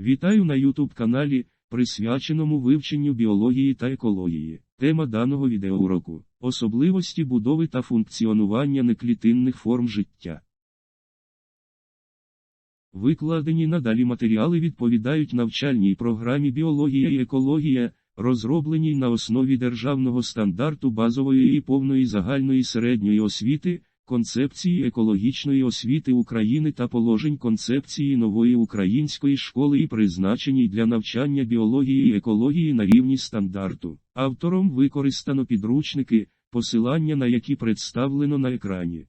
Вітаю на YouTube каналі, присвяченому вивченню біології та екології. Тема даного відеоуроку – особливості будови та функціонування неклітинних форм життя. Викладені надалі матеріали відповідають навчальній програмі Біологія і екологія, розробленій на основі державного стандарту базової і повної загальної середньої освіти, концепції екологічної освіти України та положень концепції нової української школи і призначеній для навчання біології і екології на рівні стандарту. Автором використано підручники, посилання на які представлено на екрані.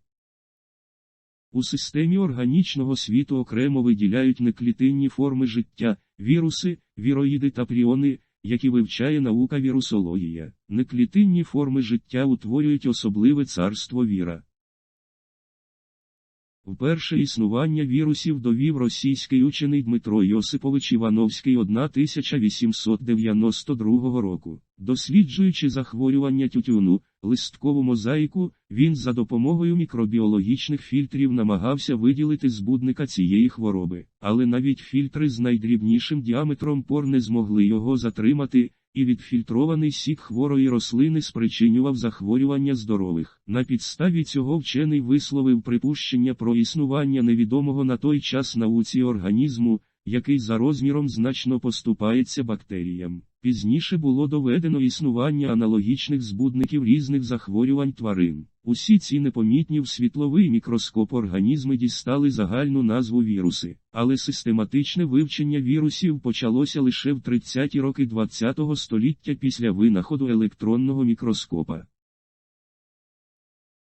У системі органічного світу окремо виділяють неклітинні форми життя, віруси, віроїди та пріони, які вивчає наука вірусологія. Неклітинні форми життя утворюють особливе царство віра. Вперше існування вірусів довів російський учений Дмитро Йосипович Івановський 1892 року. Досліджуючи захворювання тютюну, листкову мозаїку, він за допомогою мікробіологічних фільтрів намагався виділити збудника цієї хвороби, але навіть фільтри з найдрібнішим діаметром пор не змогли його затримати, і відфільтрований сік хворої рослини спричинював захворювання здорових. На підставі цього вчений висловив припущення про існування невідомого на той час науці організму, який за розміром значно поступається бактеріям. Пізніше було доведено існування аналогічних збудників різних захворювань тварин. Усі ці непомітні в світловий мікроскоп організми дістали загальну назву віруси, але систематичне вивчення вірусів почалося лише в 30-ті роки ХХ століття після винаходу електронного мікроскопа.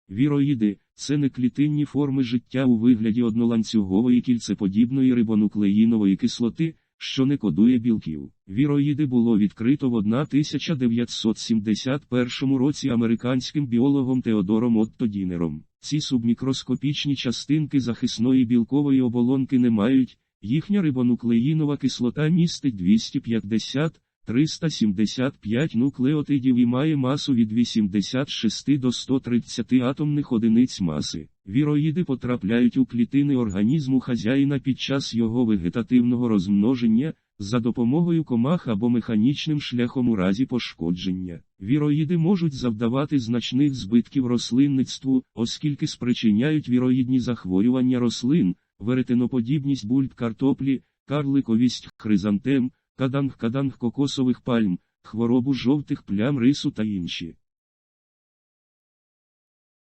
Віроїди це неклітинні форми життя у вигляді одноланцюгової кільцеподібної рибонуклеїнової кислоти, що не кодує білків. Віроїди було відкрито в 1971 році американським біологом Теодором Отто Дінером. Ці субмікроскопічні частинки захисної білкової оболонки не мають, їхня рибонуклеїнова кислота містить 250 375 нуклеотидів і має масу від 86 до 130 атомних одиниць маси. Віроїди потрапляють у клітини організму хазяїна під час його вегетативного розмноження, за допомогою комах або механічним шляхом у разі пошкодження. Віроїди можуть завдавати значних збитків рослинництву, оскільки спричиняють віроїдні захворювання рослин, веретеноподібність бульб картоплі, карликовість хризантем, каданг-каданг кокосових пальм, хворобу жовтих плям рису та інші.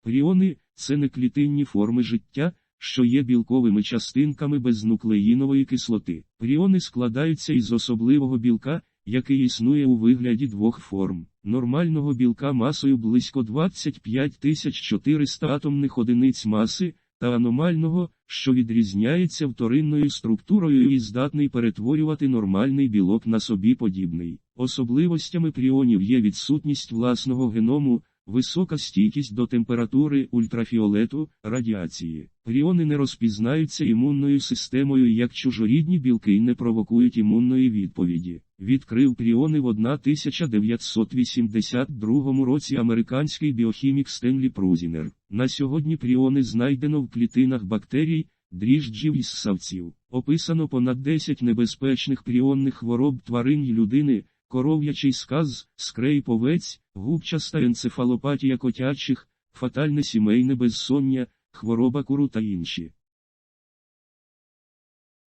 Пріони це неклітинні форми життя, що є білковими частинками без нуклеїнової кислоти. Пріони складаються із особливого білка, який існує у вигляді двох форм. Нормального білка масою близько 25 400 атомних одиниць маси, та аномального, що відрізняється вторинною структурою і здатний перетворювати нормальний білок на собі подібний. Особливостями пріонів є відсутність власного геному, висока стійкість до температури ультрафіолету, радіації. Пріони не розпізнаються імунною системою як чужорідні білки і не провокують імунної відповіді. Відкрив пріони в 1982 році американський біохімік Стенлі Прузінер. На сьогодні пріони знайдено в клітинах бактерій, дріжджів і ссавців. Описано понад 10 небезпечних пріонних хвороб тварин й людини, коров'ячий сказ, скрейповець, губчаста енцефалопатія котячих, фатальне сімейне безсоння, хвороба куру та інші.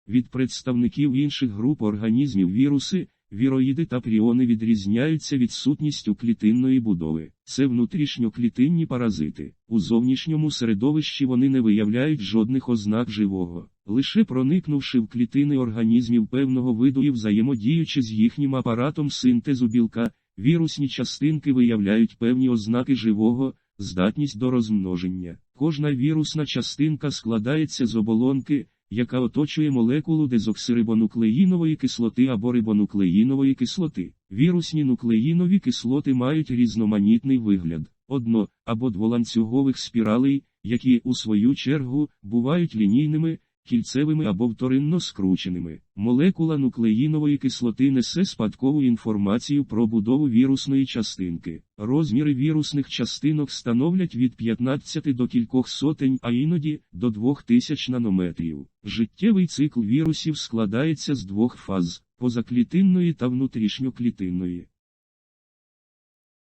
Від представників інших груп організмів віруси, віроїди та пріони відрізняються відсутністю клітинної будови. Це внутрішньоклітинні паразити. У зовнішньому середовищі вони не виявляють жодних ознак живого. Лише проникнувши в клітини організмів певного виду і взаємодіючи з їхнім апаратом синтезу білка, вірусні частинки виявляють певні ознаки живого, здатність до розмноження. Кожна вірусна частинка складається з оболонки, яка оточує молекулу дезоксирибонуклеїнової кислоти або рибонуклеїнової кислоти. Вірусні нуклеїнові кислоти мають різноманітний вигляд одно- або дволанцюгових спіралей, які, у свою чергу, бувають лінійними, кільцевими або вторинно скрученими. Молекула нуклеїнової кислоти несе спадкову інформацію про будову вірусної частинки. Розміри вірусних частинок становлять від 15 до кількох сотень, а іноді до 2000 нанометрів. Життєвий цикл вірусів складається з двох фаз позаклітинної та внутрішньоклітинної.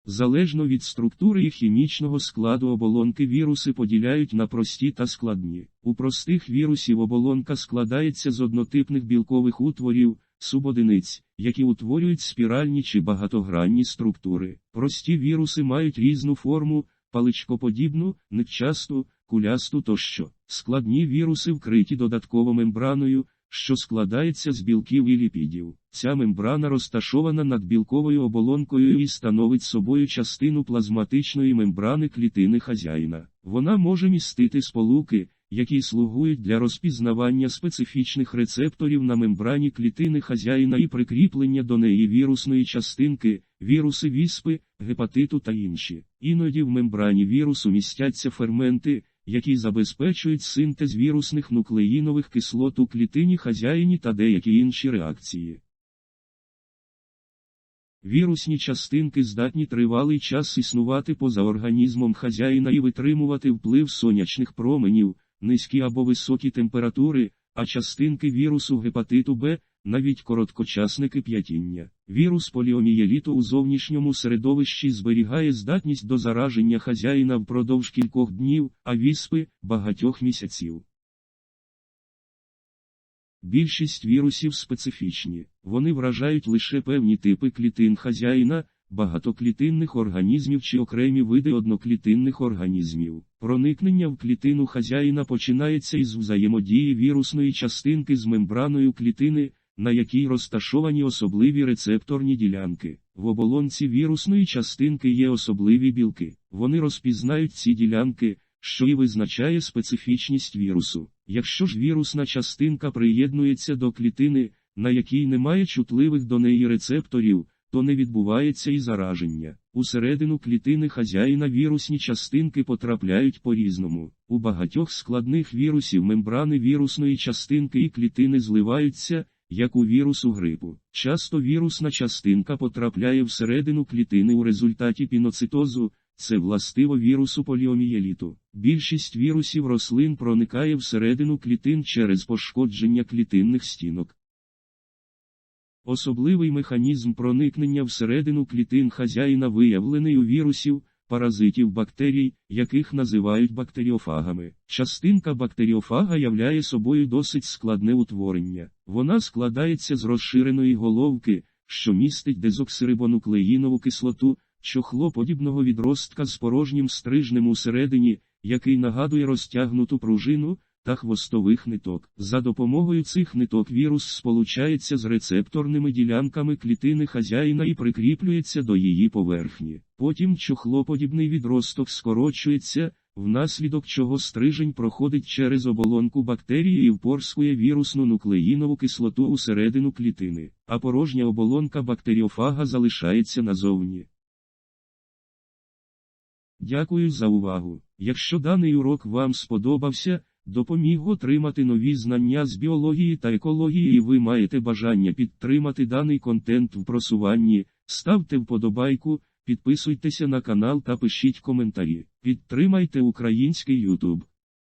Залежно від структури і хімічного складу оболонки віруси поділяють на прості та складні. У простих вірусів оболонка складається з однотипних білкових утворів, субодиниць, які утворюють спіральні чи багатогранні структури. Прості віруси мають різну форму, паличкоподібну, нитчасту, кулясту тощо. Складні віруси вкриті додатково мембраною, що складається з білків і ліпідів. Ця мембрана розташована над білковою оболонкою і становить собою частину плазматичної мембрани клітини хазяїна. Вона може містити сполуки, які слугують для розпізнавання специфічних рецепторів на мембрані клітини хазяїна і прикріплення до неї вірусної частинки, віруси віспи, гепатиту та інші. Іноді в мембрані вірусу містяться ферменти, які забезпечують синтез вірусних нуклеїнових кислот у клітині хазяїні та деякі інші реакції. Вірусні частинки здатні тривалий час існувати поза організмом хазяїна і витримувати вплив сонячних променів, низькі або високі температури, а частинки вірусу гепатиту Б навіть короткочасне кип'ятіння. Вірус поліомієліту у зовнішньому середовищі зберігає здатність до зараження хазяїна впродовж кількох днів, а віспи багатьох місяців. Більшість вірусів специфічні, вони вражають лише певні типи клітин хазяїна, багатоклітинних організмів чи окремі види одноклітинних організмів. Проникнення в клітину хазяїна починається із взаємодії вірусної частинки з мембраною клітини, на якій розташовані особливі рецепторні ділянки. В оболонці вірусної частинки є особливі білки. Вони розпізнають ці ділянки, що і визначає специфічність вірусу. Якщо ж вірусна частинка приєднується до клітини, на якій немає чутливих до неї рецепторів, то не відбувається і зараження. Усередину клітини хазяїна вірусні частинки потрапляють по-різному. У багатьох складних вірусів мембрани вірусної частинки і клітини зливаються, як у вірусу грипу. Часто вірусна частинка потрапляє всередину клітини у результаті піноцитозу, це властиво вірусу поліомієліту. Більшість вірусів рослин проникає всередину клітин через пошкодження клітинних стінок. Особливий механізм проникнення всередину клітин хазяїна виявлений у вірусів, паразитів бактерій, яких називають бактеріофагами. Частинка бактеріофага являє собою досить складне утворення. Вона складається з розширеної головки, що містить дезоксирибонуклеїнову кислоту, чохлоподібного відростка з порожнім стрижнем усередині, який нагадує розтягнуту пружину та хвостових ниток. За допомогою цих ниток вірус сполучається з рецепторними ділянками клітини хазяїна і прикріплюється до її поверхні. Потім чохлоподібний відросток скорочується, внаслідок чого стрижень проходить через оболонку бактерії і впорскує вірусну нуклеїнову кислоту усередину клітини, а порожня оболонка бактеріофага залишається назовні. Дякую за увагу. Якщо даний урок вам сподобався, допоміг отримати нові знання з біології та екології, і ви маєте бажання підтримати даний контент в просуванні, ставте вподобайку, підписуйтеся на канал та пишіть коментарі. Підтримайте український YouTube.